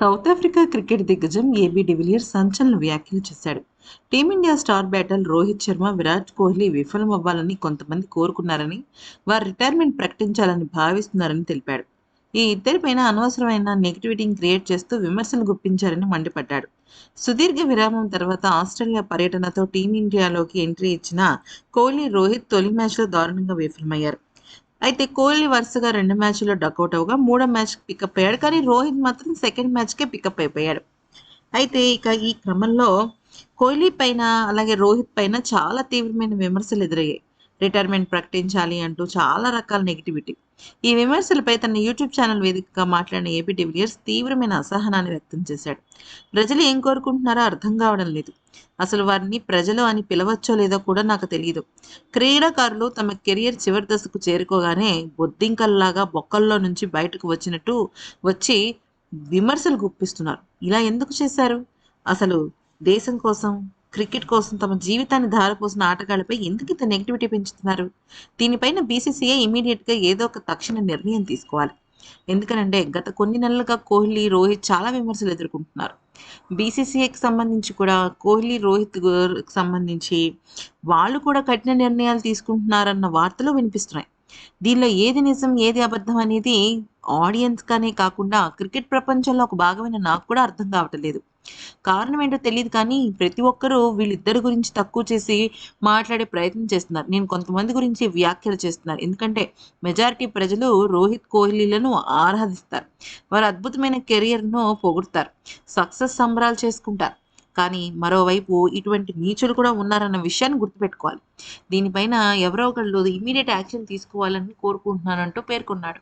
South Africa cricket దిగ్గజం AB de Villiers సంచలన వ్యాఖ్యలు చేశాడు. Team India star batter Rohit Sharma Virat Kohli విఫలమవ్వాలని కొంతమంది కోరుకున్నారని వారు రిటైర్మెంట్ ప్రకటించాలని భావిస్తున్నారని తెలిపాడు. ఈ ఇద్దరిపైన అనవసరమైన నెగిటివిటీని క్రియేట్ చేస్తూ విమర్శలు గుప్పించారని మండిపడ్డాడు. సుదీర్ఘ విరామం తర్వాత ఆస్ట్రేలియా పర్యటనతో టీమిండియాలోకి ఎంట్రీ ఇచ్చిన కోహ్లీ రోహిత్ తొలి మ్యాచ్లో దారుణంగా విఫలమయ్యారు. అయితే కోహ్లీ వరుసగా రెండు మ్యాచ్లో డకౌట్ అవగా మూడో మ్యాచ్ పికప్ అయ్యాడు. కానీ రోహిత్ మాత్రం సెకండ్ మ్యాచ్కే పికప్ అయిపోయాడు. అయితే ఇక ఈ క్రమంలో కోహ్లీ పైన అలాగే రోహిత్ పైన చాలా తీవ్రమైన విమర్శలు ఎదురయ్యాయి. రిటైర్మెంట్ ప్రకటించాలి అంటూ చాలా రకాల నెగిటివిటీ ఈ విమర్శలపై తన యూట్యూబ్ ఛానల్ వేదికగా మాట్లాడిన ఏపీ డివిలియర్స్ తీవ్రమైన అసహనాన్ని వ్యక్తం చేశాడు. ప్రజలు ఏం కోరుకుంటున్నారో అర్థం కావడం లేదు. అసలు వారిని ప్రజలు అని పిలవచ్చో లేదో కూడా నాకు తెలియదు. క్రీడాకారులు తమ కెరియర్ చివరి దశకు చేరుకోగానే బొద్దింకల్లాగా బొక్కల్లో నుంచి బయటకు వచ్చినట్టు వచ్చి విమర్శలు గుప్పిస్తున్నారు. ఇలా ఎందుకు చేశారు? అసలు దేశం కోసం క్రికెట్ కోసం తమ జీవితాన్ని ధారపోసిన ఆటగాళ్ళపై ఎందుకు ఇంత నెగిటివిటీ పెంచుతున్నారు? దీనిపైన బీసీసీఐ ఇమీడియట్గా ఏదో ఒక తక్షణ నిర్ణయం తీసుకోవాలి. ఎందుకనంటే గత కొన్ని నెలలుగా కోహ్లీ రోహిత్ చాలా విమర్శలు ఎదుర్కొంటున్నారు. బీసీసీఐకి సంబంధించి కూడా కోహ్లీ రోహిత్ సంబంధించి వాళ్ళు కూడా కఠిన నిర్ణయాలు తీసుకుంటున్నారన్న వార్తలు వినిపిస్తున్నాయి. దీనిలో ఏది నిజం ఏది అబద్ధం అనేది ఆడియన్స్ గానే కాకుండా క్రికెట్ ప్రపంచంలో ఒక భాగమైన నాకు కూడా అర్థం కావటం లేదు కారణం ఏంటో తెలియదు కానీ ప్రతి ఒక్కరూ వీళ్ళిద్దరి గురించి తక్కువ చేసి మాట్లాడే ప్రయత్నం చేస్తున్నారు. నేను కొంతమంది గురించి వ్యాఖ్యలు చేస్తున్నారు. ఎందుకంటే మెజారిటీ ప్రజలు రోహిత్ కోహ్లీలను ఆరాధిస్తారు. వారు అద్భుతమైన కెరియర్ను పొగుడతారు. సక్సెస్ సంబరాలు చేసుకుంటారు. కానీ మరోవైపు ఇటువంటి నీచులు కూడా ఉన్నారన్న విషయాన్ని గుర్తుపెట్టుకోవాలి. దీనిపైన ఎవరో ఒకళ్ళు ఇమీడియట్ యాక్షన్ తీసుకోవాలని కోరుకుంటున్నానంటూ పేర్కొన్నాడు.